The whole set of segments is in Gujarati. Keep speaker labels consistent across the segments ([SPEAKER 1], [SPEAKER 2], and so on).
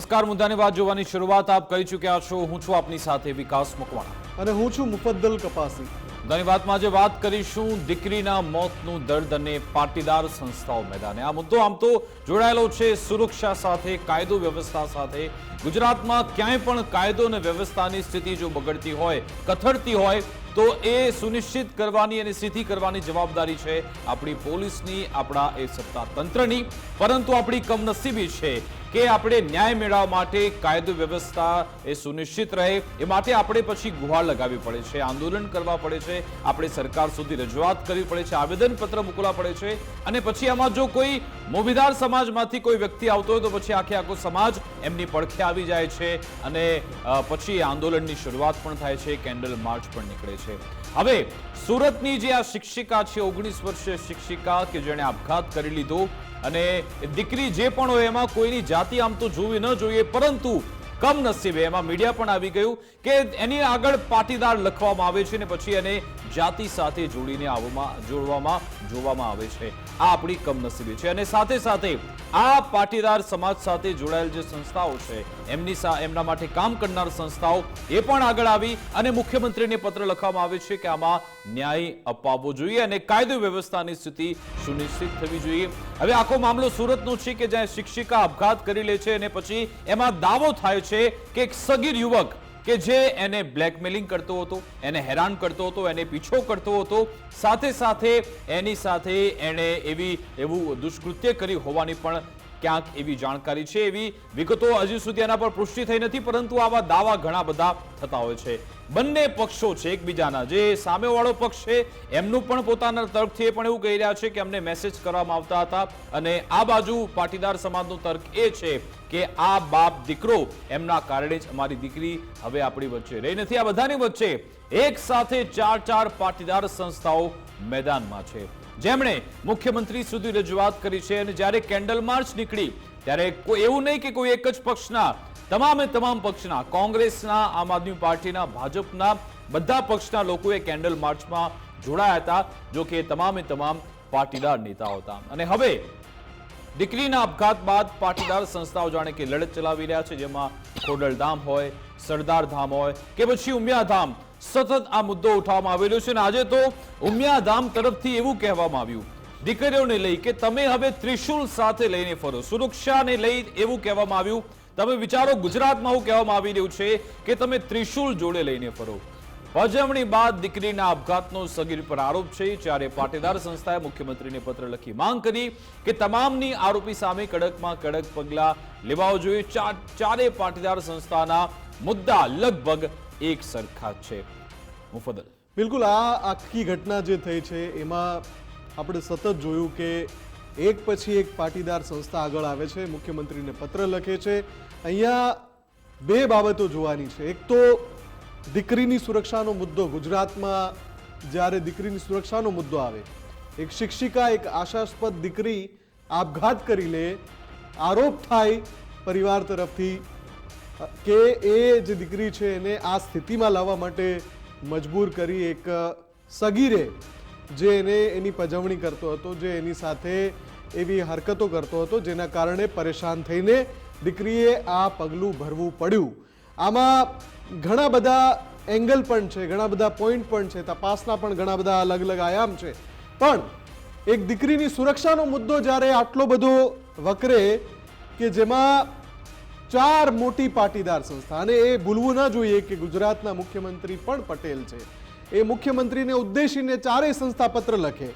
[SPEAKER 1] નમસ્કાર મુદ્દાની વાત જોવાની શરૂઆત આપ કરી ચૂક્યા છો. હું છું આપની સાથે વિકાસ મકવાણા.
[SPEAKER 2] અને હું છું મુફદ્દલ કપાસી.
[SPEAKER 1] મુદ્દાની વાતમાં આજે વાત કરીશું દીકરીના મોતનું દર્દ અને પાટીદાર સંસ્થાઓ મેદાને. આ મુદ્દો આમ તો જોડાયેલો છે સુરક્ષા સાથે કાયદો વ્યવસ્થા સાથે. ગુજરાતમાં ક્યાંય પણ કાયદો અને વ્યવસ્થાની સ્થિતિ જો બગડતી હોય કથળતી હોય તો એ સુનિશ્ચિત કરવાની અને સીધી કરવાની જવાબદારી છે આપણી પોલીસની આપણા એ સત્તા તંત્રની પરંતુ આપણી કમનસીબી છે કે આપણે ન્યાય મેળવવા માટે કાયદો વ્યવસ્થા એ સુનિશ્ચિત રહે, એ માટે આપણે પછી ગુહાર લગાવવી પડે છે, આંદોલન કરવા પડે છે, આપણે સરકાર સુધી રજૂઆત કરવી પડે છે, આવેદનપત્ર મોકલવા પડે છે, અને પછી આમાં જો કોઈ મોભીદાર સમાજમાંથી કોઈ વ્યક્તિ આવતો હોય તો પછી આખે આખો સમાજ એમની પડખે આવી જાય છે અને પછી આંદોલનની શરૂઆત પણ થાય છે, કેન્ડલ માર્ચ પણ નીકળે છે. હવે, સુરતની જે આ શિક્ષિકા છે, ઓગણીસ વર્ષીય શિક્ષિકા કે જેણે આપઘાત કરી લીધો અને દીકરી જે પણ હોય એમાં કોઈની જાતિ આમ તો જોવી ન જોઈએ પરંતુ કમનસીબે એમાં મીડિયા પણ આવી ગયું કે એની આગળ પાટીદાર લખવામાં આવે છે ને પછી એને જાતિ સાથે જોડીને આવવામાં જોડવામાં જોવામાં આવે છે. આ આપણી કમનસીબી છે. અને સાથે સાથે આ પાટીદાર સમાજ સાથે જોડાયેલ જે સંસ્થાઓ છે, એમની એમના માટે કામ કરનાર સંસ્થાઓ એ પણ આગળ આવી અને મુખ્યમંત્રીને પત્ર લખવામાં આવે છે કે આમાં ન્યાય અપાવવો જોઈએ અને કાયદો વ્યવસ્થાની સ્થિતિ સુનિશ્ચિત થવી જોઈએ. હવે આખો મામલો સુરતનો છે કે જ્યાં શિક્ષિકા આપઘાત કરી લે છે અને પછી એમાં દાવો થાય છે કે એક સગીર યુવક કે જે એને બ્લેકમેલિંગ કરતો હતો, એને હેરાન કરતો હતો, એને પીછો કરતો હતો, સાથે સાથે એની સાથે એણે એવી એવું દુષ્કૃત્ય કર્યું હોવાની પણ ક્યાંક એવી જાણકારી છે, એવી વિગતો હજી સુધી એના પર પુષ્ટિ થઈ નથી, પરંતુ આવા દાવા ઘણા બધા થતા હોય છે. બંને પક્ષો છે, એકબીજાના. જે સામેવાળો પક્ષ છે, એમનું પણ પોતાના તર્કથી એ પણ એવું કહી રહ્યા છે કે અમને મેસેજ કરવામાં આવતા હતા. અને આ બાજુ પાટીદાર સમાજનો તર્ક એ છે કે આ બાપ દીકરો એમના કારણે જ અમારી દીકરી હવે આપણી વચ્ચે રહી નથી. આ બધાની વચ્ચે એક સાથે ચાર ચાર પાટીદાર સંસ્થાઓ મેદાનમાં છે. જેમણે મુખ્યમંત્રી સુધી રજૂઆત કરી છે અને જ્યારે કેન્ડલ માર્ચ નીકળી, ત્યારે કોઈ એવું નહીં કે કોઈ એક જ પક્ષના, તમામે તમામ પક્ષના, કોંગ્રેસના, આમ આદમી પાર્ટીના, ભાજપના, બધા પક્ષના લોકોએ કેન્ડલ માર્ચમાં જોડાયા હતા, જો કે તમામે તમામ પાટીદાર નેતાઓ હતા. અને હવે દીકરીના આપઘાત બાદ પાટીદાર સંસ્થાઓ જાણે કે લડત ચલાવી રહ્યા છે, જેમાં ખોડલધામ હોય સરદાર ધામ હોય કે પછી ઉમિયાધામ. સતત આ મુદ્દો ઉઠાવવામાં આવેલો છે અને આજે તો ઉમિયાધામ તરફથી એવું કહેવામાં આવ્યું. દીકરીઓને લઈ કે તમે હવે ત્રિશુલ સાથે લઈને ફરો. સુરક્ષાને લઈ એવું કહેવામાં આવ્યું. તમે વિચારો, ગુજરાતમાં એવું કહેવામાં આવી રહ્યું છે કે તમે ત્રિશુલ જોડે લઈને ફરો. પજવણી બાદ દીકરીના આપઘાતનો સગીર પર આરોપ છે. જ્યારે પાટીદાર સંસ્થાએ મુખ્યમંત્રીને પત્ર લખી માંગ કરી કે તમામની આરોપી સામે કડકમાં કડક પગલાં લેવા જોઈએ. ચારે પાટીદાર સંસ્થાના મુદ્દા લગભગ એક સરખા છે. મુફદલ
[SPEAKER 2] બિલકુલ, આ આખી ઘટના જે થઈ છે, એમાં આપણે સતત જોયું કે એક પછી એક પાટીદાર સંસ્થા આગળ આવે છે, મુખ્યમંત્રીને પત્ર લખે છે. અહીંયા બે બાબતો જોવાની છે. એક તો દીકરીની સુરક્ષાનો મુદ્દો ગુજરાતમાં જ્યારે દીકરીની સુરક્ષાનો મુદ્દો આવે, એક શિક્ષિકા, એક આશાસ્પદ દીકરી આપઘાત કરી લે, આરોપ થાય પરિવાર તરફથી કે એ જે દીકરી છે એને આ સ્થિતિમાં લાવવા માટે મજબૂર કરી એક સગીરે જે એને એની પજવણી કરતો હતો, જે એની સાથે એવી હરકતો કરતો હતો, જેના કારણે પરેશાન થઈને દીકરીએ આ પગલું ભરવું પડ્યું. આમાં ઘણા બધા એંગલ પણ છે, ઘણા બધા પોઈન્ટ પણ છે, તપાસના પણ ઘણા બધા અલગ અલગ આયામ છે. પણ એક દીકરીની સુરક્ષાનો મુદ્દો જ્યારે આટલો બધો વકરે કે જેમાં ચાર મોટી પાટીદાર સંસ્થા, અને એ ભૂલવું ન જોઈએ કે ગુજરાતના મુખ્યમંત્રી પણ પટેલ છે. એ મુખ્યમંત્રીને ઉદ્દેશીને ચારેય સંસ્થા પત્ર લખે.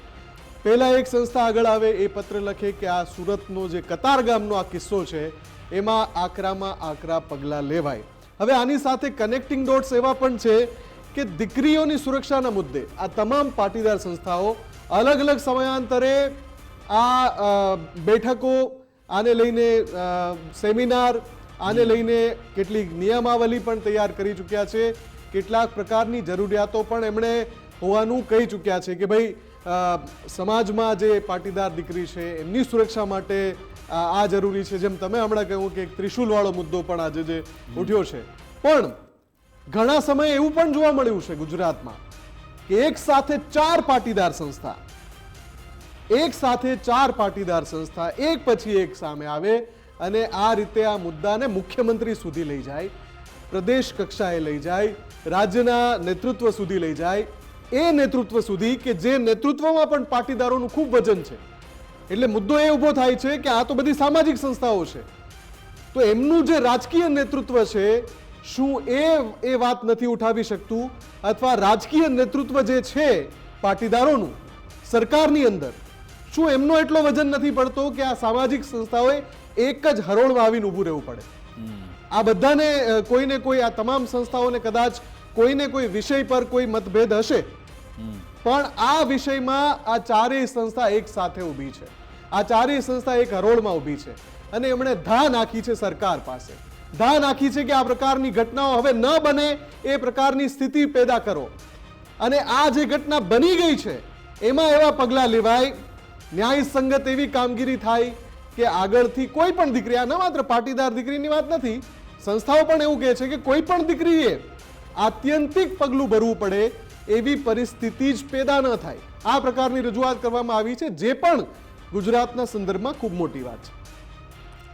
[SPEAKER 2] પહેલાં એક સંસ્થા આગળ આવે, એ પત્ર લખે કે આ સુરતનો જે કતાર ગામનો આ કિસ્સો છે, એમાં આકરામાં આકરા પગલાં લેવાય. હવે આની સાથે કનેક્ટિંગ ડોટ્સ એવા પણ છે કે દીકરીઓની સુરક્ષાના મુદ્દે આ તમામ પાટીદાર સંસ્થાઓ અલગ અલગ સમયાંતરે આ બેઠકો આને લઈને સેમિનાર આને લઈને કેટલીક નિયમાવલી પણ તૈયાર કરી ચૂક્યા છે. કેટલાક પ્રકારની જરૂરિયાતો પણ એમણે હોવાનું કહી ચૂક્યા છે કે ભાઈ સમાજમાં જે પાટીદાર દીકરી છે એમની સુરક્ષા માટે આ જરૂરી છે. જેમ તમે હમણાં કહ્યું કે એક ત્રિશુલવાળો મુદ્દો પણ આજે જે ઉઠ્યો છે. પણ ઘણા સમયે એવું પણ જોવા મળ્યું છે ગુજરાતમાં કે એક સાથે ચાર પાટીદાર સંસ્થા, એક સાથે ચાર પાટીદાર સંસ્થા એક પછી એક સામે આવે અને આ રીતે આ મુદ્દાને મુખ્યમંત્રી સુધી લઈ જાય, પ્રદેશ કક્ષાએ લઈ જાય, રાજ્યના નેતૃત્વ સુધી લઈ જાય. એ નેતૃત્વ સુધી કે જે નેતૃત્વમાં પણ પાટીદારોનું ખૂબ વજન છે. એટલે મુદ્દો એ ઊભો થાય છે કે આ તો બધી સામાજિક સંસ્થાઓ છે. તો એમનું જે રાજકીય નેતૃત્વ છે, શું એ એ વાત નથી ઉઠાવી શકતું? અથવા રાજકીય નેતૃત્વ જે છે પાટીદારોનું, સરકારની અંદર, શું એમનો એટલો વજન નથી પડતો કે આ સામાજિક સંસ્થાઓએ એક જ હરોળમાં આવીને ઊભું રહેવું પડે? આ બધાને કોઈને કોઈ આ તમામ સંસ્થાઓને કદાચ કોઈને કોઈ વિષય પર કોઈ મતભેદ હશે પણ આ વિષયમાં આ ચારેય સંસ્થા એક સાથે ઊભી છે. આ ચારેય સંસ્થા એક હરોળમાં ઊભી છે અને એમણે ધા નાખી છે સરકાર પાસે. ધા નાખી છે કે આ પ્રકારની ઘટનાઓ હવે ન બને એ પ્રકારની સ્થિતિ પેદા કરો. અને આ જે ઘટના બની ગઈ છે, એમાં એવા પગલાં લેવાય ન્યાયસંગત એવી કામગીરી થાય કે આગળથી કોઈ પણ દીકરી, આ ન માત્ર પાટીદાર દીકરીની વાત નથી, સંસ્થાઓ પણ એવું કહે છે કે કોઈ પણ દીકરીએ આત્યંતિક પગલું ભરવું પડે એવી પરિસ્થિતિ જ પેદા ન થાય. આ પ્રકારની રજૂઆત કરવામાં આવી છે, જે પણ ગુજરાતના સંદર્ભમાં ખૂબ મોટી વાત છે.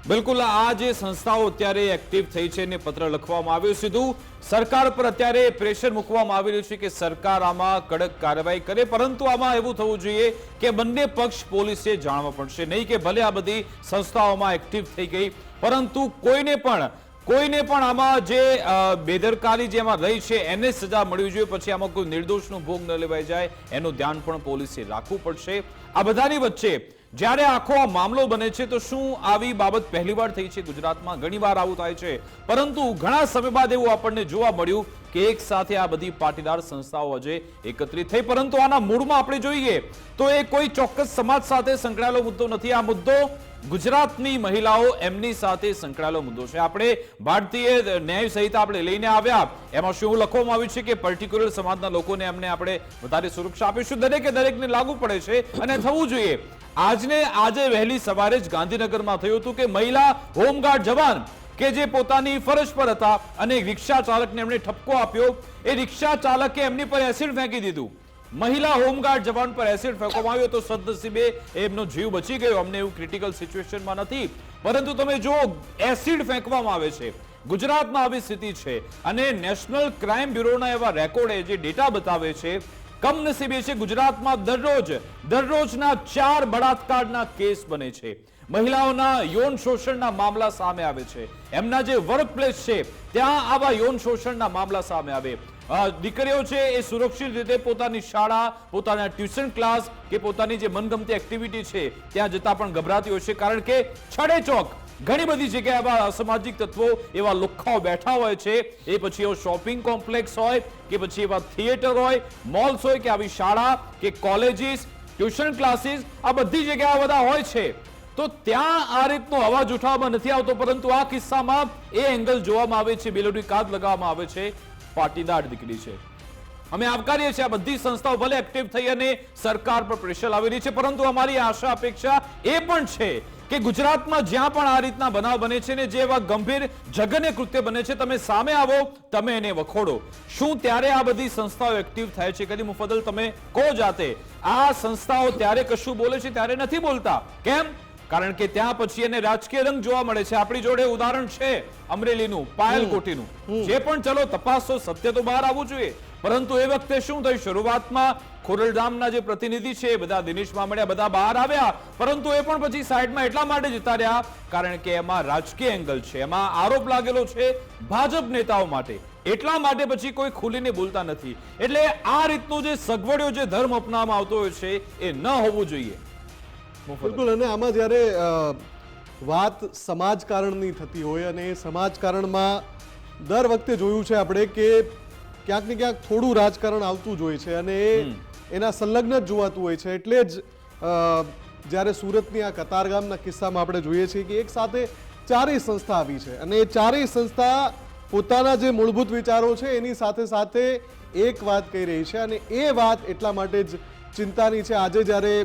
[SPEAKER 1] બિલકુલ, આ જે સંસ્થાઓ અત્યારે એક્ટિવ થઈ છે ને પત્ર લખવામાં આવ્યું, સીધું સરકાર પર અત્યારે પ્રેશર મૂકવામાં આવી રહ્યું છે કે સરકાર આમાં કડક કાર્યવાહી કરે, પરંતુ આમાં એવું થવું જોઈએ કે બંને પક્ષ પોલીસે જાણવા પડશે. નહીં કે ભલે આ બધી સંસ્થાઓમાં એક્ટિવ થઈ ગઈ, પરંતુ કોઈને પણ કોઈને પણ આમાં જે બેદરકારી જે એમાં રહી છે, એને સજા મળવી જોઈએ. પછી આમાં કોઈ નિર્દોષનો ભોગ ન લેવાઈ જાય, એનું ધ્યાન પણ પોલીસે રાખવું પડશે. આ બધાની વચ્ચે જ્યારે આખો આ મામલો બને છે, તો શું આવી બાબત પહેલીવાર થઈ છે ગુજરાતમાં? ઘણીવાર આવું થાય છે. પરંતુ ઘણા સમય બાદ એવું આપણને જોવા મળ્યું કે એક સાથે આ બધી પાટીદાર સંસ્થાઓ આજે એકત્રિત થઈ. પરંતુ આના મૂળમાં આપણે જોઈએ તો એ કોઈ ચોક્કસ સમાજ સાથે સંકળાયેલો મુદ્દો નથી. આ મુદ્દો ગુજરાતની મહિલાઓ એમની સાથે સંકળાયેલો મુદ્દો છે. આપણે ભારતીય ન્યાય સંહિતા આપણે લઈને આવ્યા. એમાં શું લખવામાં આવ્યું છે કે પર્ટિક્યુલર સમાજના લોકોને એમને આપણે વધારે સુરક્ષા આપીશું. દરેકે દરેકને લાગુ પડે છે અને થવું જોઈએ. આજને, આજે વહેલી સવારે જ ગાંધીનગરમાં થયું હતું કે મહિલા હોમગાર્ડ જવાન કે જે પોતાની ફરજ પર હતા અને રિક્ષા ચાલકને એમણે ઠપકો આપ્યો. એ રિક્ષા ચાલકે એમની પર એસિડ ફેંકી દીધું. મહિલા હોમગાર્ડ જવાન પર એસિડ ફેંકવામાં આવ્યો તો સદનસીબે એમનો જીવ બચી ગયો. અમને એવું ક્રિટિકલ સિચ્યુએશનમાં નથી. પરંતુ તમે જો એસિડ ફેંકવામાં આવે છે. ગુજરાતમાં આવી સ્થિતિ છે અને નેશનલ ક્રાઇમ બ્યુરોના એવા રેકોર્ડે જે ડેટા બતાવે છે, કમનસીબે છે ગુજરાતમાં દરરોજ, દરરોજના ચાર બળાત્કારના કેસ બને છે. મહિલાઓના યૌન શોષણના મામલા સામે આવે છે. એમના જે વર્ક પ્લેસ છે, ત્યાં આવા યૌન શોષણના મામલા સામે આવે. દીકરીઓ છે એ સુરક્ષિત રીતે પોતાની શાળા, પોતાના ટ્યુશન ક્લાસ કે પોતાની જે મનગમતી એક્ટિવિટી છે, ત્યાં જતા પણ ગભરાતી હોય છે. કારણ કે છડે ચોક ઘણી બધી જગ્યાએ એવા અસામાજિક તત્વો, એવા લુખ્ખાઓ બેઠા હોય છે. એ પછી એવો શોપિંગ કોમ્પ્લેક્સ હોય કે પછી એવા થિયેટર હોય, મોલ્સ હોય કે આવી શાળા કે કોલેજીસ, ટ્યુશન ક્લાસીસ, આ બધી જગ્યાએ બધા હોય છે. તો ત્યાં આ રીતનો અવાજ ઉઠાવવામાં નથી આવતો, પરંતુ આ કિસ્સામાં એ એંગલ જોવામાં આવે છે, બેલોડી કાદ લગાવવામાં આવે છે, પાટીદાર દીકરી છે. અમે આવકારીએ છીએ આ બધી સંસ્થાઓ ભલે એક્ટિવ થઈ અને સરકાર પર પ્રેશર લાવી રહી છે, પરંતુ અમારી આશા અપેક્ષા એ પણ છે કે ગુજરાતમાં જ્યાં પણ આ રીતના બનાવ બને છે ને જે એવા ગંભીર જઘન્ય કૃત્ય બને છે, તમે સામે આવો, તમે એને વખોડો. શું ત્યારે આ બધી સંસ્થાઓ એક્ટિવ થાય છે? કદી મુફદલ તમે કહો જાતે. આ સંસ્થાઓ ત્યારે કશું બોલે છે, ત્યારે નથી બોલતા. કેમ? કારણ કે ત્યાં પછી એને રાજકીય રંગ જોવા મળે છે. આપણી જોડે ઉદાહરણ છે અમરેલીનું પાયલ કોટીનું જે પણ ચલો તપાસો સત્ય તો બહાર આવવું જોઈએ. પરંતુ એ વખતે શું થયું? શરૂઆતમાં ખોરલધામના જે પ્રતિનિધિ છે એ બધા દિનેશ મામડિયા બધા બહાર આવ્યા. પરંતુ એ પણ પછી સાઈડમાં એટલા માટે જતા રહ્યા કારણ કે એમાં રાજકીય એંગલ છે. એમાં આરોપ લાગેલો છે ભાજપ નેતાઓ માટે. એટલા માટે પછી કોઈ ખુલીને બોલતા નથી. એટલે આ રીતનું જે સગવડ્યો જે ધર્મ અપનાવવામાં આવતો હોય છે એ ન હોવું જોઈએ.
[SPEAKER 2] બિલકુલ અને આમાં જ્યારે વાત સમાજકારણની થતી હોય અને એ સમાજકારણમાં દર વખતે જોયું છે આપણે કે ક્યાંક ને ક્યાંક થોડું રાજકારણ આવતું જ હોય છે અને એ એના સંલગ્ન જ જોવાતું હોય છે. એટલે જ જ્યારે સુરતની આ કતારગામના કિસ્સામાં આપણે જોઈએ છીએ કે એક સાથે ચારેય સંસ્થા આવી છે અને એ ચારેય સંસ્થા પોતાના જે મૂળભૂત વિચારો છે એની સાથે સાથે એક વાત કહી રહી છે અને એ વાત એટલા માટે જ ચિંતાની છે. આજે જ્યારે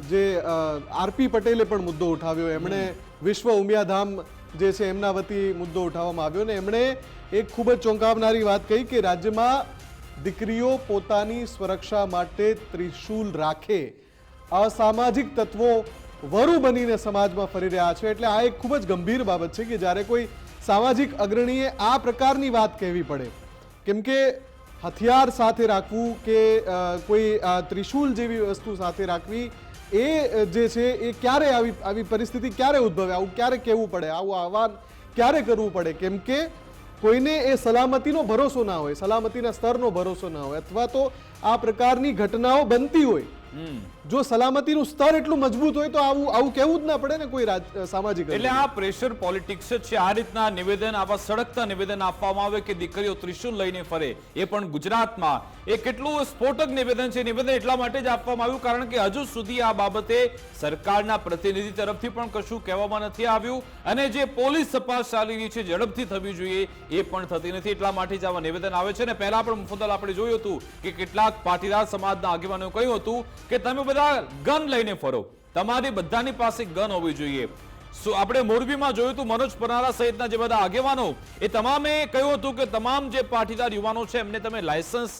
[SPEAKER 2] જે આરપી પટેલે પણ મુદ્દો ઉઠાવ્યો. એમણે વિશ્વ ઉમિયાધામ જે છે એમના વતી મુદ્દો ઉઠાવવામાં આવ્યો ને એમણે એક ખૂબ જ ચોંકાવનારી વાત કહી કે રાજ્યમાં દીકરીઓ પોતાની સુરક્ષા માટે ત્રિશૂલ રાખે. અસામાજિક તત્વો વરુ બનીને સમાજમાં ફરી રહ્યા છે. એટલે આ એક ખૂબ જ ગંભીર બાબત છે કે જ્યારે કોઈ સામાજિક અગ્રણીએ આ પ્રકારની વાત કહેવી પડે કેમ કે હથિયાર સાથે રાખવું કે કોઈ ત્રિશુલ ત્રિશૂલ જેવી વસ્તુ સાથે રાખવી એ જે છે એ ક્યારે આવી આવી પરિસ્થિતિ ક્યારે ઉદ્ભવે? આવું ક્યારે કહેવું પડે? આવું આહવાન ક્યારે કરવું પડે? કેમ કે કોઈને એ સલામતીનો ભરોસો ના હોય, સલામતીના સ્તરનો ભરોસો ના હોય, અથવા તો આ પ્રકારની ઘટનાઓ બનતી હોય. જો સલામતીનું સ્તર એટલું મજબૂત હોય તો આવું આવું કહેવું જ ના પડે ને કોઈ સામાજિક
[SPEAKER 1] એટલે આ પ્રેશર પોલિટિક્સ જ છે. આ રીતના નિવેદન આવા સડકતા નિવેદન આપવામાં આવે કે દીકરીઓ ત્રિશુલ લઈને ફરે એ પણ ગુજરાતમાં. એ કેટલું સ્ફોટક નિવેદન છે. નિવેદન એટલા માટે જ આપવામાં આવ્યું કારણ કે હજુ સુધી આ બાબતે સરકારના પ્રતિનિધિ તરફથી પણ કશું કહેવામાં નથી આવ્યું. અને જે પોલીસ તપાસ ચાલી રહી છે ઝડપથી થવી જોઈએ એ પણ થતી નથી. એટલા માટે જ આવા નિવેદન આવે છે. ને પહેલા પણ મુફદલ આપણે જોયું હતું કે કેટલાક પાટીદાર સમાજના આગેવાનોએ કહ્યું હતું કે તમે બધા ગન લઈને ફરો. તમારી બધાની પાસે ગન હોવી જોઈએ. આપણે મોરબીમાં જોયું હતું મનોજ પનારા સહિતના જે બધા આગેવાનો એ તમામે કહ્યું હતું કે તમામ જે પાટીદાર યુવાનો છે એમને તમે લાયસન્સ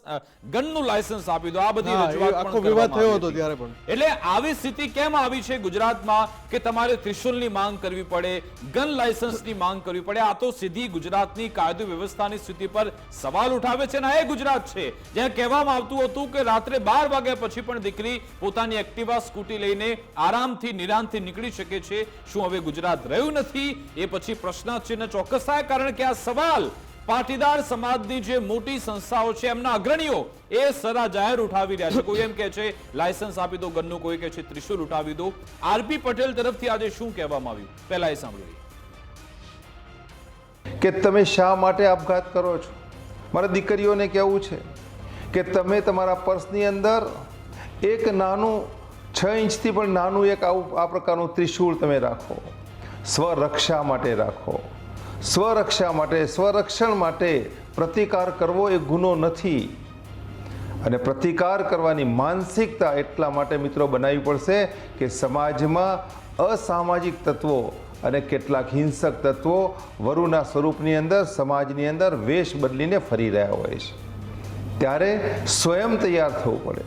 [SPEAKER 1] ગનનું લાયસન્સ આપી દો. આ બધી રજૂઆત
[SPEAKER 2] આખો વિવાદ થયો હતો ત્યારે પણ.
[SPEAKER 1] એટલે આવી સ્થિતિ કેમ આવી છે ગુજરાતમાં કે તમારે ત્રિશુલની માંગ કરવી પડે ગન લાયસન્સની માંગ કરવી પડે? આ તો સીધી ગુજરાતની કાયદો વ્યવસ્થાની સ્થિતિ પર સવાલ ઉઠાવે છે અને એ ગુજરાત છે. જ્યાં કહેવામાં આવતું હતું કે રાત્રે બાર વાગ્યા પછી પણ દીકરી પોતાની એક્ટિવા સ્કૂટી લઈને આરામથી નિરાંતથી નીકળી શકે છે. શું હવે ગુજરાત રહ્યું નથી, એ પછી પ્રશ્નચિહ્ન ચોક્કસ થાય, કારણ કે આ સવાલ પાટીદાર સમાજની જે મોટી સંસ્થાઓ છે, એમના અગ્રણીઓ એ સરા જાહેર ઉઠાવી રહ્યા છે. કોઈ એમ કે છે, લાયસન્સ આપી દો ગનનું, કોઈ કે છે, ત્રિશુલ ઉઠાવી દો. આરપી પટેલ તરફથી આજે શું કહેવામાં આવ્યું? પહેલા એ સાંભળી
[SPEAKER 3] કે તમે શા માટે આપઘાત કરો છો? મારા દીકરીઓને કહેવું છે કે તમે તમારા પર્સની અંદર એક નાનું, છ ઇંચથી પણ નાનું એક આવું આ પ્રકારનું ત્રિશૂળ તમે રાખો. સ્વરક્ષા માટે રાખો. સ્વરક્ષા માટે, સ્વરક્ષણ માટે પ્રતિકાર કરવો એ ગુનો નથી. અને પ્રતિકાર કરવાની માનસિકતા એટલા માટે મિત્રો બનાવવી પડશે કે સમાજમાં અસામાજિક તત્વો અને કેટલાક હિંસક તત્વો વરુના સ્વરૂપની અંદર, સમાજની અંદર વેશ બદલીને ફરી રહ્યા હોય છે. ત્યારે સ્વયં તૈયાર થવું પડે.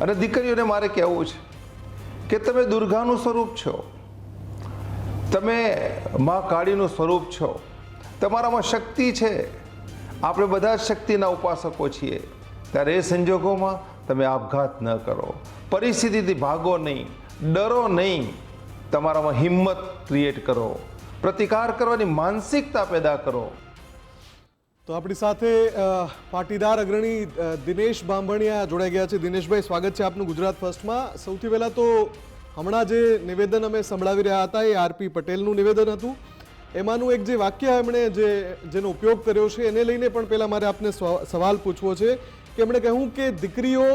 [SPEAKER 3] અને દીકરીઓને મારે કહેવું છે કે તમે દુર્ગાનું સ્વરૂપ છો. તમે મા કાળીનું સ્વરૂપ છો. તમારામાં શક્તિ છે. આપણે બધા જ શક્તિના ઉપાસકો છીએ. ત્યારે એ સંજોગોમાં તમે આપઘાત ન કરો. પરિસ્થિતિથી ભાગો નહીં. ડરો નહીં. તમારામાં હિંમત ક્રિએટ કરો. પ્રતિકાર કરવાની માનસિકતા પેદા કરો.
[SPEAKER 2] તો આપણી સાથે પાટીદાર અગ્રણી દિનેશ બાંભણિયા જોડાઈ ગયા છે. દિનેશભાઈ, સ્વાગત છે આપનું ગુજરાત ફર્સ્ટમાં. સૌથી પહેલાં તો હમણાં જે નિવેદન અમે સંભળાવી રહ્યા હતા એ આરપી પટેલનું નિવેદન હતું. એમાંનું એક જે વાક્ય એમણે જે જેનો ઉપયોગ કર્યો છે એને લઈને પણ પહેલાં મારે આપને સવાલ પૂછવો છે કે એમણે કહ્યું કે દીકરીઓ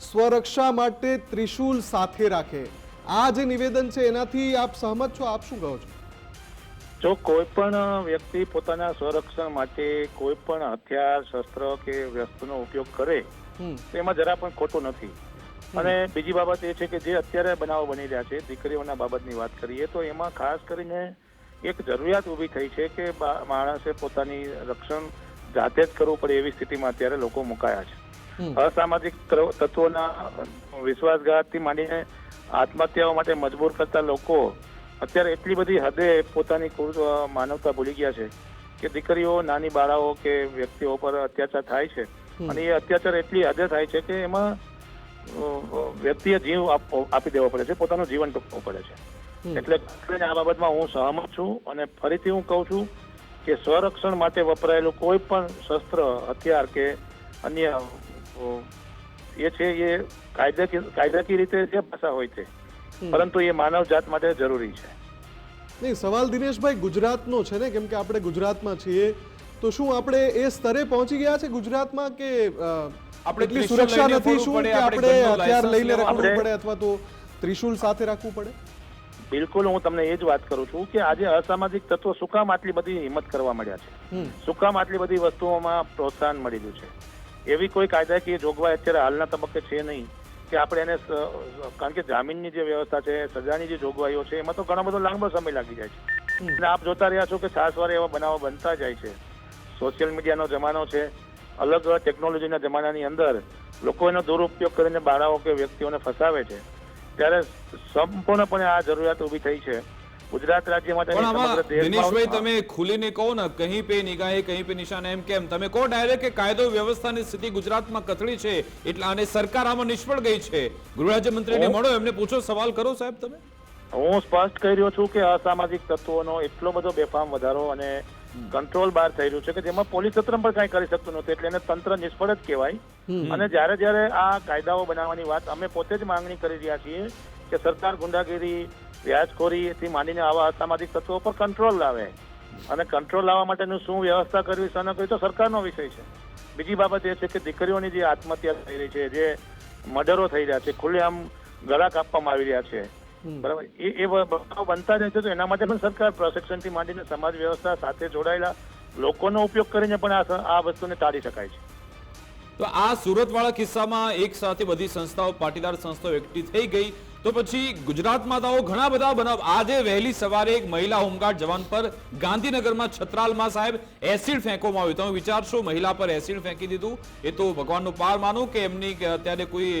[SPEAKER 2] સ્વરક્ષા માટે ત્રિશૂલ સાથે રાખે. આ જે નિવેદન છે એનાથી આપ સહમત છો? આપ શું કહો છો?
[SPEAKER 4] જો કોઈ પણ વ્યક્તિ પોતાના સંરક્ષણ માટે કોઈ પણ હથિયાર શસ્ત્ર કે વસ્તુનો ઉપયોગ કરે
[SPEAKER 2] હમ.
[SPEAKER 4] તો એમાં જરા પણ ખોટું નથી. અને બીજી બાબત એ છે કે જે અત્યારે બનાવો બની રહ્યા છે દીકરીઓના બાબતની વાત કરીએ તો એમાં ખાસ કરીને એક જરૂરિયાત ઊભી થઈ છે કે માણસે પોતાની રક્ષણ જાતે જ કરવું પડે એવી સ્થિતિમાં અત્યારે લોકો મુકાયા છે. અસામાજિક તત્વોના વિશ્વાસઘાતથી માંડીને આત્મહત્યાઓ માટે મજબૂર કરતા લોકો અત્યારે એટલી બધી હદે પોતાની કુર- માનવતા ભૂલી ગયા છે કે દીકરીઓ નાની બાળાઓ કે વ્યક્તિઓ પર અત્યાચાર થાય છે. અને એ અત્યાચાર એટલી હદે થાય છે કે એમાં વ્યક્તિએ જીવ આપી દેવો પડે છે પોતાનું જીવન ટૂંકવું પડે છે. એટલે આ બાબતમાં હું સહમત છું અને ફરીથી હું કહું છું કે સ્વરક્ષણ માટે વપરાયેલું કોઈ પણ શસ્ત્ર હથિયાર કે અન્ય એ છે એ કાયદાકીય કાયદાકીય રીતે જે ભાષા હોય છે. પરંતુ એ માનવ જાત માટે જરૂરી છે.
[SPEAKER 2] નહીં સવાલ દિનેશભાઈ ગુજરાતનો છે ને કેમ કે આપણે ગુજરાતમાં છીએ. તો શું આપણે એ સ્તરે પહોંચી ગયા છે ગુજરાતમાં કે
[SPEAKER 1] આપણે
[SPEAKER 2] એટલી સુરક્ષા નથી શું કે
[SPEAKER 1] આપણે
[SPEAKER 2] હથિયાર લઈને
[SPEAKER 4] રાખવું
[SPEAKER 2] પડે. અથવા તો ત્રિશુલ સાથે રાખવું પડે?
[SPEAKER 4] બિલકુલ હું તમને એ જ વાત કરું છું કે આજે અસામાજિક તત્વો શું કામ આટલી બધી હિંમત કરવા મળ્યા છે. શું કામ આટલી બધી વસ્તુઓમાં પ્રોત્સાહન મળી રહ્યું છે. એવી કોઈ કાયદાકીય જોગવાઈ અત્યારે હાલના તબક્કે છે નહીં કે આપણે એને કારણ કે જામીનની જે વ્યવસ્થા છે સજાની જે જોગવાઈઓ છે એમાં તો ઘણો બધો લાંબો સમય લાગી જાય છે. અને આપ જોતા રહ્યા છો કે છાસવારે એવા બનાવો બનતા જાય છે. સોશિયલ મીડિયાનો જમાનો છે. અલગ ટેકનોલોજીના જમાનાની અંદર લોકો એનો દુરુપયોગ કરીને બાળાઓ કે વ્યક્તિઓને ફસાવે છે. ત્યારે સંપૂર્ણપણે આ જરૂરિયાત ઊભી થઈ છે. ગુજરાત રાજ્ય માટે
[SPEAKER 1] પણ આમાં
[SPEAKER 4] સમગ્ર દેશમાં-
[SPEAKER 1] દિનેશભાઈ તમે ખુલીને કહો ને કહીં પે નિગાહે કહીં પે નિશાન એમ કેમ? તમે કહો ડાયરેક્ટ કે કાયદો વ્યવસ્થાની સ્થિતિ ગુજરાતમાં કથળી છે એટલે અને સરકાર આમાં નિષ્ફળ ગઈ છે. ગૃહરાજ્યમંત્રીને મળો એમને પૂછો સવાલ કરો સાહેબ તમે.
[SPEAKER 4] હું સ્પષ્ટ કહી રહ્યો છું કે અસામાજિક તત્વોનો એટલો બધો બેફામ વધારો અને કંટ્રોલ બહાર થઈ રહ્યું છે કે જેમાં પોલીસ તંત્ર પણ કાંઈ કરી શકતું નથી એટલે એને તંત્ર નિષ્ફળ જ કહેવાય. અને જ્યારે જ્યારે આ કાયદાઓ બનાવવાની વાત અમે પોતે જ માંગણી કરી રહ્યા છીએ કે સરકાર ગુંડાગીરી વ્યાજખોરીથી માંડીને આવા અસામાજિક તત્વો પર કંટ્રોલ લાવે. અને કંટ્રોલ લાવવા માટેનું શું વ્યવસ્થા કરવી શું કરવી તો સરકારનો વિષય છે. બીજી બાબત એ છે કે દીકરીઓની જે આત્મહત્યા થઈ રહી છે જે મર્ડરો થઈ રહ્યા છે ખુલ્લેઆમ ગળા કાપવામાં આવી રહ્યા છે. બરાબર. એ એ બનાવ બનતા રહે છે તો એના માટે પણ સરકાર પ્રશિક્ષણથી માંડીને સમાજ વ્યવસ્થા સાથે જોડાયેલા લોકોનો ઉપયોગ કરીને પણ આ આ વસ્તુને ટાળી શકાય છે.
[SPEAKER 1] તો આ સુરતવાળા કિસ્સામાં એક સાથે બધી સંસ્થાઓ પાટીદાર સંસ્થાઓ એકઠી થઈ ગઈ. તો પછી ગુજરાતમાં તો ઘણા બધા બનાવ આજે વહેલી સવારે એક મહિલા હોમગાર્ડ જવાન પર ગાંધીનગરમાં છત્રાલમાં સાહેબ એસિડ ફેંકવામાં આવ્યું. તમે વિચારશો મહિલા પર એસિડ ફેંકી દીધું. એ તો ભગવાનનો પાર માનો કે એમની અત્યારે કોઈ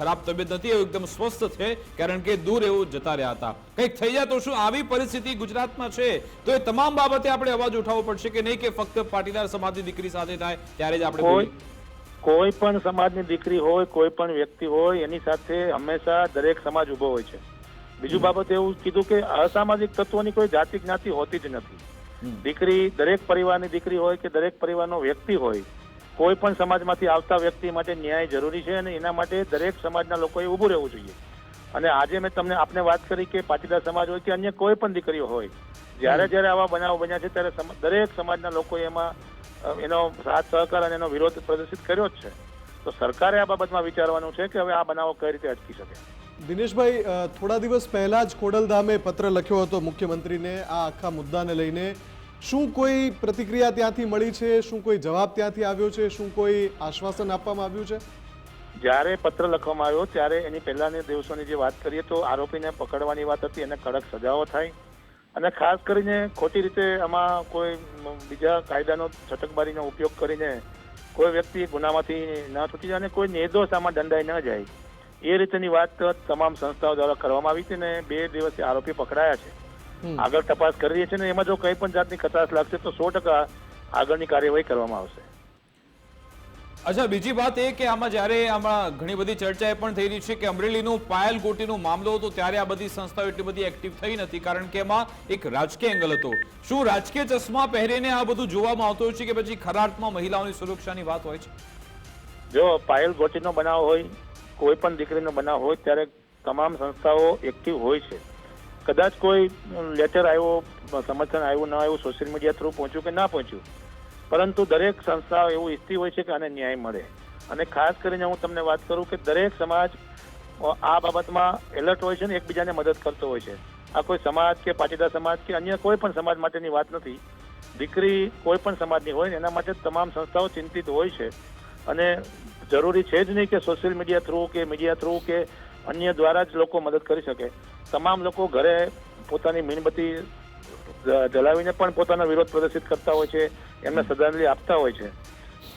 [SPEAKER 1] ખરાબ તબિયત નથી એવું એકદમ સ્વસ્થ છે કારણ કે દૂર એવું જતા રહ્યા હતા. કંઈક થઈ જાય તો શું? આવી પરિસ્થિતિ ગુજરાતમાં છે. તો એ તમામ બાબતે આપણે અવાજ ઉઠાવવો પડશે કે નહીં કે ફક્ત પાટીદાર સમાજની દીકરી સાથે થાય ત્યારે જ આપણે
[SPEAKER 4] કોઈ પણ સમાજની દીકરી હોય કોઈ પણ વ્યક્તિ હોય એની સાથે હંમેશા દરેક સમાજ ઊભો હોય છે. બીજું બાબત એવું કીધું કે અસામાજિક તત્વોની કોઈ જાતિ જ્ઞાતિ હોતી જ નથી. દીકરી દરેક પરિવારની દીકરી હોય કે દરેક પરિવારનો વ્યક્તિ હોય કોઈ પણ સમાજમાંથી આવતા વ્યક્તિ માટે ન્યાય જરૂરી છે અને એના માટે દરેક સમાજના લોકોએ ઊભું રહેવું જોઈએ. અને આજે મેં તમને આપને વાત કરી કે પાટીદાર સમાજ હોય કે અન્ય કોઈ પણ દીકરીઓ હોય જ્યારે જ્યારે આવા બનાવો બન્યા છે ત્યારે દરેક સમાજના લોકોએ એમાં એનો સાથ સહકાર અને એનો વિરોધ પ્રદર્શિત કર્યો જ છે. તો સરકારે આ બાબતમાં વિચારવાનું છે કે હવે આ બનાવો કઈ રીતે અટકી શકે?
[SPEAKER 2] દિનેશભાઈ થોડા દિવસ પહેલા જ ખોડલધામે પત્ર લખ્યો હતો મુખ્યમંત્રીને આ આખા મુદ્દાને લઈને. શું કોઈ પ્રતિક્રિયા ત્યાંથી મળી છે? શું કોઈ જવાબ ત્યાંથી આવ્યો છે? શું કોઈ આશ્વાસન આપવામાં આવ્યું છે?
[SPEAKER 4] જ્યારે પત્ર લખવામાં આવ્યો ત્યારે એની પહેલાના દિવસોની જે વાત કરીએ તો આરોપીને પકડવાની વાત હતી એને કડક સજાઓ થાય. અને ખાસ કરીને ખોટી રીતે આમાં કોઈ બીજા કાયદાનો છટકબારીનો ઉપયોગ કરીને કોઈ વ્યક્તિ ગુનામાંથી ન છૂટી જાય અને કોઈ નિર્દોષ આમાં દંડાઈ ન જાય. એ રીતેની વાત તમામ સંસ્થાઓ દ્વારા કરવામાં આવી હતી ને બે દિવસે આરોપી પકડાયા છે. આગળ તપાસ કરી રહી છે ને એમાં જો કંઈ પણ જાતની કચાશ લાગશે તો સો ટકા આગળની કાર્યવાહી કરવામાં આવશે.
[SPEAKER 1] અચ્છા, બીજી વાત એ કે આમાં જ્યારે આમાં ઘણી બધી ચર્ચા એ પણ થઈ રહી છે કે અમરેલીનું પાયલ ગોટીનો મામલો હતો, ત્યારે આ બધી સંસ્થાઓ એટલી બધી એક્ટિવ થઈ નથી, કારણ કે એમાં એક રાજકીય એંગલ હતો. શું રાજકીય ચશ્મા પહેરીને આ બધું જોવામાં આવતું છે કે પછી ખરાટમાં મહિલાઓની સુરક્ષાની વાત હોય છે?
[SPEAKER 4] જો પાયલ ગોટીનો બનાવ હોય, કોઈ પણ દીકરીનો બનાવ હોય, ત્યારે તમામ સંસ્થાઓ એક્ટિવ હોય છે. કદાચ કોઈ લેટર આવ્યો, સમર્થન આવ્યું, ન આવ્યું સોશિયલ મીડિયા થ્રુ પહોંચ્યું કે ના પહોંચ્યું પરંતુ દરેક સંસ્થાઓ એવું ઈચ્છતી હોય છે કે આને ન્યાય મળે. અને ખાસ કરીને હું તમને વાત કરું કે દરેક સમાજ આ બાબતમાં એલર્ટ હોય છે ને, એકબીજાને મદદ કરતો હોય છે. આ કોઈ સમાજ કે પાટીદાર સમાજ કે અન્ય કોઈ પણ સમાજ માટેની વાત નથી. દીકરી કોઈ પણ સમાજની હોય ને, એના માટે તમામ સંસ્થાઓ ચિંતિત હોય છે. અને જરૂરી છે જ નહીં કે સોશિયલ મીડિયા થ્રુ કે મીડિયા થ્રુ કે અન્ય દ્વારા જ લોકો મદદ કરી શકે. તમામ લોકો ઘરે પોતાની મીણબત્તી જલાવીને પણ પોતાનો વિરોધ પ્રદર્શિત કરતા હોય છે, એમને શ્રદ્ધાંજલિ આપતા હોય છે.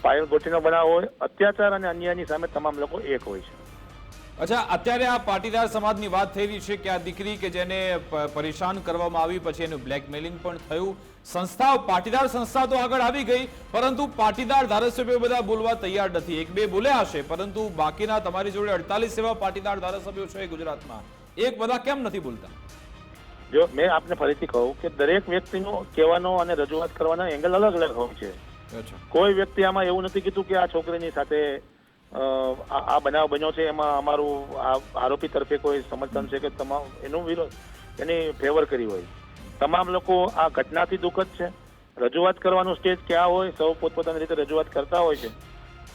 [SPEAKER 4] પાયલ ગોઠીનો બનાવ હોય, અત્યાચાર અને અન્યાયની સામે તમામ લોકો એક હોય છે.
[SPEAKER 1] અચ્છા, અત્યારે આ પાટીદાર સમાજની વાત થઈ રહી છે કે આ દીકરી કે જેને પરેશાન કરવામાં આવી, પછી એનું બ્લેકમેલિંગ પણ થયું. સંસ્થાઓ, પાટીદાર સંસ્થા તો આગળ આવી ગઈ, પરંતુ પાટીદાર ધારાસભ્યો બધા બોલવા તૈયાર નથી. એક બે બોલ્યા હશે, પરંતુ બાકીના તમારી જોડે અડતાલીસ એવા પાટીદાર ધારાસભ્યો છે ગુજરાતમાં. એક બધા કેમ નથી બોલતા?
[SPEAKER 4] જો મેં આપને ફરીથી કહું કે દરેક વ્યક્તિનો કહેવાનો અને રજૂઆત કરવાનો એંગલ અલગ અલગ હોય છે. કોઈ વ્યક્તિ આમાં એવું નથી કીધું કે આ છોકરીની સાથે આ આ બનાવ બન્યો છે એમાં અમારું આ આરોપી તરફે કોઈ સમર્થન છે કે તમામ એનું વિરોધ એની ફેવર કરી હોય. તમામ લોકો આ ઘટનાથી દુઃખદ છે. રજૂઆત કરવાનું સ્ટેજ ક્યાં હોય સૌ પોતપોતાની રીતે રજૂઆત કરતા હોય છે.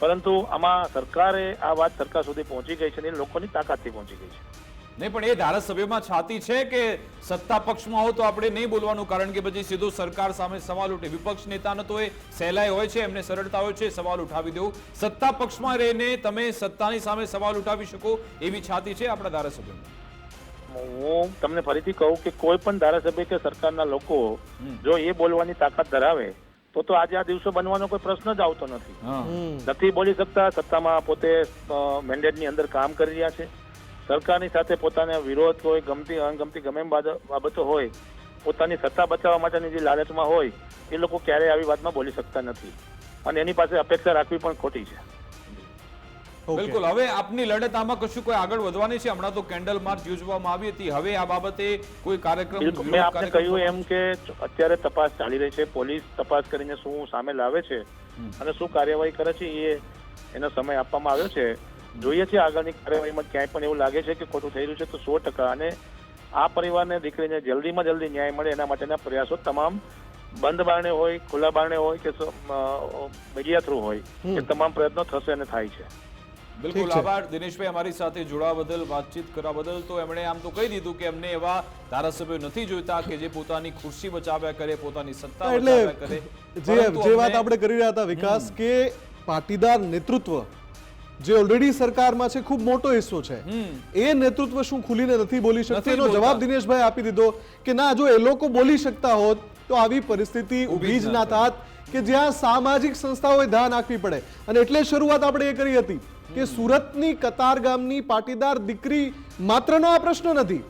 [SPEAKER 4] પરંતુ આમાં સરકારે આ વાત સરકાર સુધી પહોંચી ગઈ છે અને લોકોની તાકાતથી પહોંચી ગઈ છે.
[SPEAKER 1] નહીં પણ એ ધારાસભ્યમાં છાતી છે કે સત્તા પક્ષમાં હો તો આપણે નહીં બોલવાનું કારણ કે પછી સીધું સરકાર સામે સવાલ ઉઠે. વિપક્ષ નેતાનો તો એ સહેલાઈ હોય છે એમને સરળતા હોય છે સવાલ ઉઠાવી દેવું. સત્તા પક્ષમાં રહીને તમે સત્તાની સામે સવાલ ઉઠાવી શકો એવી છાતી છે આપણા ધારાસભ્યમાં.
[SPEAKER 4] હું તમને ફરીથી કહું કે કોઈ પણ ધારાસભ્ય કે સરકારના લોકો જો એ બોલવાની તાકાત ધરાવે તો તો આજે આ દિવસો બનવાનો કોઈ પ્રશ્ન જ આવતો નથી. નથી બોલી શકતા સત્તામાં પોતે મેન્ડેટની અંદર કામ કરી રહ્યા છે. સરકારની સાથે પોતાને વિરોધ હોય ગમતી અણગમતી ગમે એમ બાબતો હોય પોતાની સત્તા બચાવવા માટેની જે લાલચમાં હોય એ લોકો ક્યારેય આવી વાતમાં બોલી શકતા નથી. અને એની પાસે અપેક્ષા રાખવી પણ ખોટી છે.
[SPEAKER 1] બિલકુલ. હવે આપની લડત આમાં કશું કોઈ આગળ વધવાની છે? હમણાં તો કેન્ડલ માર્ચ યોજવામાં આવી હતી. હવે આ બાબતે કોઈ કાર્યક્રમ
[SPEAKER 4] મેં આપને કહ્યું એમ કે અત્યારે તપાસ ચાલી રહી છે. પોલીસ તપાસ કરીને શું સામે લાવે છે અને શું કાર્યવાહી કરે છે એ એનો સમય આપવામાં આવ્યો છે. જોઈએ છે આગળની કાર્યવાહીમાં ક્યાંય પણ એવું લાગે છે કે ખોટું થઈ રહ્યું છે તો સો ટકા. અને આ પરિવારને દીકરીને જલ્દીમાં જલ્દી ન્યાય મળે એના માટેના પ્રયાસો તમામ બંધ બારણે હોય ખુલ્લા બારણે હોય કે મીડિયા થ્રુ હોય એ તમામ પ્રયત્નો થશે અને થાય છે.
[SPEAKER 1] બિલકુલ આભાર. દિનેશભાઈ અમારી સાથે જોડાવા બદલ વાતચીત કરવા બદલ. તો એમણે આમ તો કહી દીધું કે એમને એવા ધારાસભ્યો નથી જોઈતા કે જે પોતાની ખુરશી બચાવ્યા કરે પોતાની સત્તા બચાવ્યા કરે.
[SPEAKER 2] જે જે વાત આપણે કરી રહ્યા હતા વિકાસ કે પાટીદાર નેતૃત્વ જે ઓલરેડી સરકારમાં છે ખૂબ મોટો હિસ્સો છે. એ નેતૃત્વ શું ખુલીને નથી બોલી શકતું? એનો જવાબ દિનેશભાઈ આપી દીધો કે ના જો એ લોકો બોલી શકતા હોત તો આવી પરિસ્થિતિ ઊભી જ ના થાત કે જ્યાં સામાજિક સંસ્થાઓએ ધ્યાન આપવી પડે. અને એટલે શરૂઆત આપણે એ કરી હતી કે સુરતની કતાર ગામની પાટીદાર દીકરી માત્રનો આ પ્રશ્ન નથી.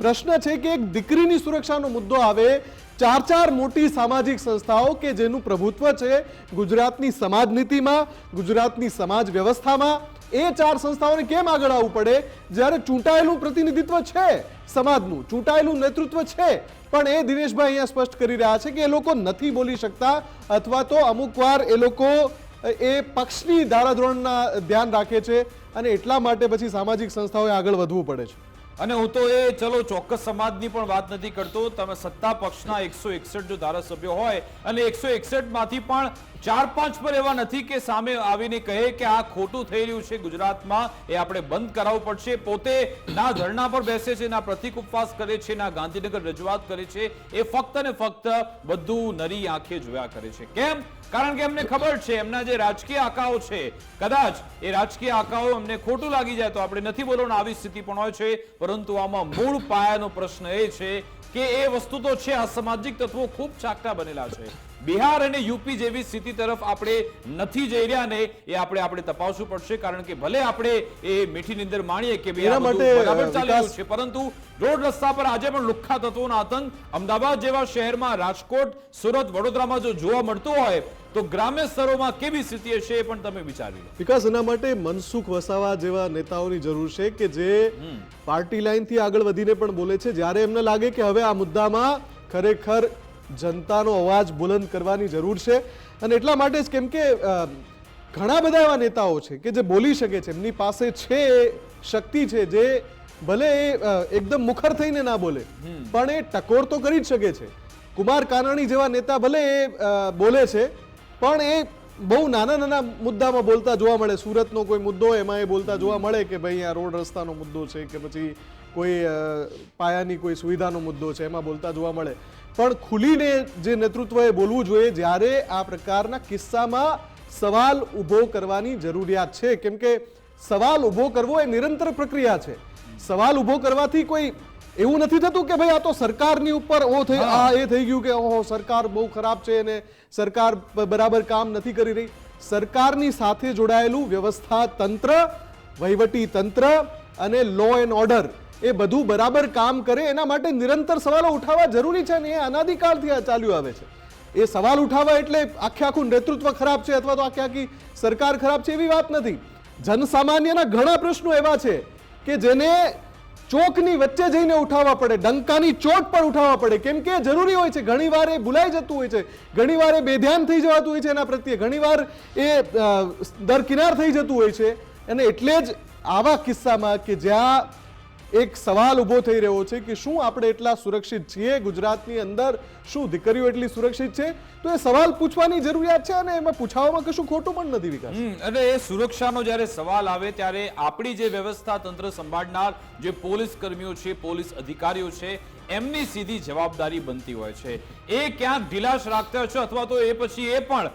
[SPEAKER 2] પ્રશ્ન છે કે એક દીકરીની સુરક્ષાનો મુદ્દો આવે ચાર ચાર મોટી સામાજિક સંસ્થાઓ કે જેનું પ્રભુત્વ છે ગુજરાતની સમાજ નીતિમાં ગુજરાતની સમાજ વ્યવસ્થામાં. એ ચાર સંસ્થાઓને કેમ આગળ આવવું પડે? જ્યારે ચૂંટાયેલું પ્રતિનિધિત્વ છે, સમાજનું ચૂંટાયેલું નેતૃત્વ છે, પણ એ દિનેશભાઈ અહીંયા સ્પષ્ટ કરી રહ્યા છે કે એ લોકો નથી બોલી શકતા અથવા તો અમુક વાર એ લોકો એ પક્ષની ધારાધોરણના ધ્યાન રાખે છે અને એટલા માટે પછી સામાજિક સંસ્થાઓએ આગળ વધવું પડે છે.
[SPEAKER 1] અને હું તો એ ચલો ચોક્કસ સમાજની પણ વાત નથી કરતો. તમે સત્તા પક્ષના એકસો એકસઠ જો ધારાસભ્યો હોય અને એકસો એકસઠમાંથી પણ ચાર પાંચ પર એવા નથી કે સામે આવીને કહે કે આ ખોટું થઈ રહ્યું છે ગુજરાતમાં, એ આપણે બંધ કરાવવું પડશે. પોતે ના ધરણા પર બેસે છે, ના પ્રતિક ઉપવાસ કરે છે, ના ગાંધીનગર રજૂઆત કરે છે, એ ફક્ત ને ફક્ત બધું નરી આંખે જોયા કરે છે. કેમ? કારણ કે એમને ખબર છે, એમના જે રાજકીય આકાઓ છે, કદાચ એ રાજકીય આકાઓ એમને ખોટું લાગી જાય તો આપણે નથી બોલવાનું, આવી સ્થિતિ પણ હોય છે. પરંતુ આમાં મૂળ પાયાનો પ્રશ્ન એ છે કે એ વસ્તુ તો છે, આ સામાજિક તત્વો ખૂબ ચાકટા બનેલા છે. બિહાર અને યુપી જેવી સ્થિતિ તરફ આપણે નથી જઈ રહ્યા ને એ આપણે આપણે તપાસવું પડશે કારણ કે ભલે આપણે એ મીઠી નીંદર માણીએ કે બરાબર ચાલી રહ્યું છે પરંતુ રોડ રસ્તા પર આજે પણ લુખ્ખા તત્વોનો આતંક. અમદાવાદ જેવા શહેરમાં રાજકોટ સુરત વડોદરામાં જો જોવા મળતો હોય તો ગ્રામ્ય સ્તરોમાં કેવી સ્થિતિ હશે એ પણ તમે વિચારી લો.
[SPEAKER 2] વિકાસ એના માટે મનસુખ વસાવા જેવા નેતાઓની જરૂર છે કે જે પાર્ટી લાઈનથી આગળ વધીને પણ બોલે છે. જ્યારે એમને લાગે કે હવે આ મુદ્દામાં ખરેખર જનતાનો અવાજ બુલંદ કરવાની જરૂર છે. અને એટલા માટે જ કેમ કે ઘણા બધા એવા નેતાઓ છે કે જે બોલી શકે છે એમની પાસે છે શક્તિ છે જે ભલે એ એકદમ મુખર થઈને ના બોલે પણ એ ટકોર તો કરી જ શકે છે. કુમાર કાનાણી જેવા નેતા ભલે એ બોલે છે પણ એ બહુ નાના નાના મુદ્દામાં બોલતા જોવા મળે. સુરતનો કોઈ મુદ્દો એમાં એ બોલતા જોવા મળે કે ભાઈ આ રોડ રસ્તાનો મુદ્દો છે કે પછી કોઈ પાયાની કોઈ સુવિધાનો મુદ્દો છે એમાં બોલતા જોવા મળે. પણ ખુલીને જે નેતૃત્વએ બોલવું જોઈએ જ્યારે આ પ્રકારના કિસ્સામાં સવાલ ઊભો કરવાની જરૂરિયાત છે. કેમ કે સવાલ ઊભો કરવો એ નિરંતર પ્રક્રિયા છે. સવાલ ઊભો કરવાથી કોઈ એવું નથી થતું કે ભાઈ આ તો સરકારની ઉપર ઓ થઈ આ એ થઈ ગયું કે ઓહો સરકાર બહુ ખરાબ છે અને સરકાર બરાબર કામ નથી કરી રહી. સરકારની સાથે જોડાયેલું વ્યવસ્થા તંત્ર વહીવટી તંત્ર અને લો એન્ડ ઓર્ડર એ બધું બરાબર કામ કરે, એના માટે નિરંતર સવાલો ઉઠાવવા જરૂરી છે ને એ અનાદિકાળથી આ ચાલ્યું આવે છે. એ સવાલ ઉઠાવવા એટલે આખે આખું નેતૃત્વ ખરાબ છે અથવા તો આખી આખી સરકાર ખરાબ છે એવી વાત નથી. જનસામાન્યના ઘણા પ્રશ્નો એવા છે કે જેને ચોકની વચ્ચે જઈને ઉઠાવવા પડે, ડંકાની ચોટ પર ઉઠાવવા પડે. કેમ કે જરૂરી હોય છે ઘણીવાર એ ભૂલાઈ જતું હોય છે ઘણીવાર એ બેધ્યાન થઈ જવાતું હોય છે એના પ્રત્યે ઘણીવાર એ દરકિનાર થઈ જતું હોય છે. અને એટલે જ આવા કિસ્સામાં કે જ્યાં એક સવાલ ઊભો થઈ રહ્યો છે કે શું આપણે એટલા સુરક્ષિત છીએ? ગુજરાતની અંદર શું દીકરીઓ એટલી સુરક્ષિત છે? તો એ સવાલ પૂછવાની જરૂરિયાત છે અને એમાં પૂછાવામાં કશું ખોટું પણ નથી વિકાસ.
[SPEAKER 1] અને એ સુરક્ષાનો જ્યારે સવાલ આવે ત્યારે આપણી જે વ્યવસ્થા તંત્ર સંભાળનાર જે પોલીસ કર્મીઓ છે, પોલીસ અધિકારીઓ છે, એમની સીધી જવાબદારી બનતી હોય છે. એ ક્યાંક ઢીલાશ રાખતા છે અથવા તો એ પછી એ પણ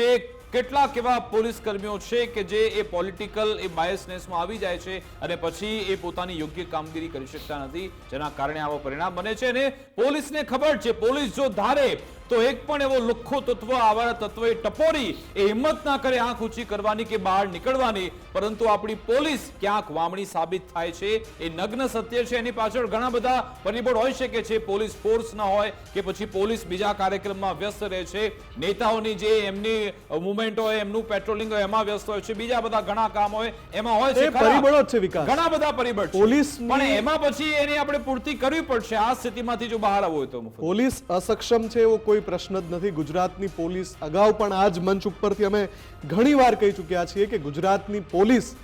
[SPEAKER 1] જે કેટલાક એવા પોલીસ કર્મીઓ છે કે જે એ પોલિટિકલ એ બાયસનેસમાં આવી જાય છે અને પછી એ પોતાની યોગ્ય કામગીરી કરી શકતા નથી, જેના કારણે આવો પરિણામ બને છે. અને પોલીસને ખબર છે, પોલીસ જો ધારે તો એક પણ એવો લુખ્ખો તત્વ આવા તત્વએ ટપોરી એ હિંમત ના કરે આંખ ઊંચી કરવાની કે બહાર નીકળવાની. પરંતુ આપણી પોલીસ ક્યાંક વામણી સાબિત થાય છે એ નગ્ન સત્ય છે. એની પાછળ ઘણા બધા પરિબળ હોઈ શકે છે. પોલીસ ફોર્સ ના હોય કે પછી પોલીસ બીજા કાર્યક્રમમાં વ્યસ્ત રહે છે. નેતાઓની જે એમની મુવમેન્ટ હોય એમનું પેટ્રોલિંગ હોય એમાં વ્યસ્ત હોય છે. બીજા બધા ઘણા કામ હોય એમાં હોય છે.
[SPEAKER 2] પરિબળ છે વિકાસ.
[SPEAKER 1] ઘણા બધા પરિબળ
[SPEAKER 2] પોલીસ
[SPEAKER 1] પણ એમાં પછી એની આપણે પૂર્તિ કરવી પડશે. આ સ્થિતિમાંથી જો બહાર આવવું હોય તો
[SPEAKER 2] પોલીસ અસક્ષમ છે એવો કોઈ પ્રશ્ન જ નથી. ગુજરાતની પોલીસ અગાઉ પણ આ જ મંચ ઉપરથી અમે ઘણીવાર કહી ચૂક્યા છીએ કે ગુજરાતની પોલીસ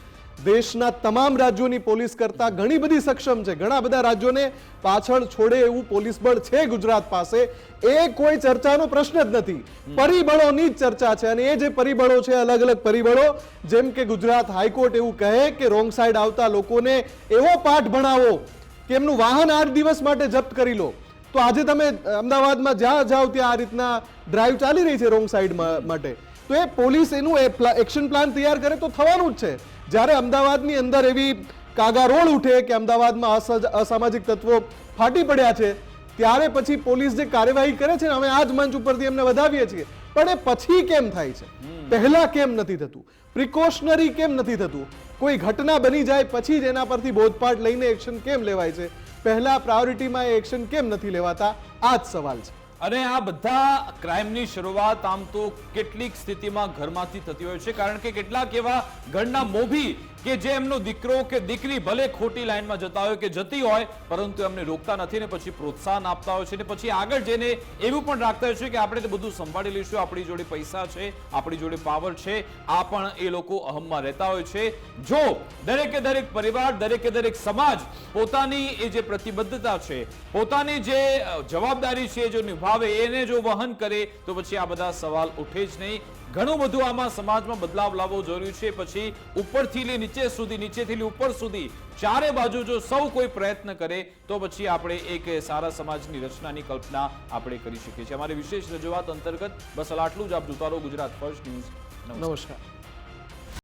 [SPEAKER 2] દેશના તમામ રાજ્યોની પોલીસ કરતાં ઘણી બધી સક્ષમ છે. ઘણા બધા રાજ્યોને પાછળ છોડે એવું પોલીસ બળ છે ગુજરાત પાસે. એ કોઈ ચર્ચાનો પ્રશ્ન જ નથી. પરિબળોની જ ચર્ચા છે અને એ જે પરિબળો છે, અલગ અલગ પરિબળો, જેમ કે ગુજરાત હાઈકોર્ટ એવું કહે કે રોંગ સાઈડ આવતા લોકોને એવો પાઠ ભણાવો કે એમનું વાહન આઠ દિવસ માટે જપ્ત કરી લો. તો આજે તમે અમદાવાદમાં જ્યાં જાઓ ત્યાં આ રીતના ડ્રાઈવ ચાલી રહી છે રોંગ સાઈડ માટે. તો એ પોલીસ એનું એક્શન પ્લાન તૈયાર કરે તો થવાનું જ છે. જ્યારે અમદાવાદની અંદર એવી કાગા રોડ ઉઠે કે અમદાવાદમાં અસામાજિક તત્વો ફાટી પડ્યા છે ત્યારે પછી પોલીસ જે કાર્યવાહી કરે છે ને અમે આ જ મંચ ઉપરથી એમને વધાવીએ છીએ. પણ એ પછી કેમ થાય છે? પહેલા કેમ નથી થતું? પ્રિકોશનરી કેમ નથી થતું? કોઈ ઘટના બની જાય પછી જ એના પરથી બોધપાઠ લઈને એક્શન કેમ લેવાય છે? પહેલા પ્રાયોરિટીમાં એ એક્શન કેમ નથી લેવાતા? આ જ સવાલ છે.
[SPEAKER 1] અને આ બધા ક્રાઇમની શરૂઆત આમ તો કેટલીક સ્થિતિમાં ઘરમાંથી થતી હોય છે, કારણ કે કેટલાક એવા ઘરના મોભી કે જે એમનો દીકરો કે દીકરી ભલે ખોટી લાઈનમાં જતા હોય કે જતી હોય, પરંતુ એમને રોકતા નથી ને પછી પ્રોત્સાહન આપતા હોય છે ને પછી આગળ જઈને એવું પણ રાખતા હોય છે કે આપણે તો બધું સંભાળી લઈશું, આપણી જોડે પૈસા છે, આપણી જોડે પાવર છે, આ પણ એ લોકો અહમમાં રહેતા હોય છે. જો દરેકે દરેક પરિવાર, દરેકે દરેક સમાજ પોતાની એ જે પ્રતિબદ્ધતા છે, પોતાની જે જવાબદારી છે જો નિભાવે, એને જો વહન કરે, તો પછી આ બધા સવાલ ઉઠે જ નહીં. ઘણું બધું આમાં સમાજમાં બદલાવ લાવવો જરૂરી છે. પછી ઉપરથી લઈ નીચે સુધી, નીચેથી લઈ ઉપર સુધી ચારે બાજુ જો સૌ કોઈ પ્રયત્ન કરે, તો પછી આપણે એક સારા સમાજની રચનાની કલ્પના આપણે કરી શકીએ છીએ. અમારી વિશેષ રજૂઆત અંતર્ગત બસ આટલું જ. આપ જોતા રહો ગુજરાત ફર્સ્ટ ન્યૂઝ.
[SPEAKER 2] નમસ્કાર.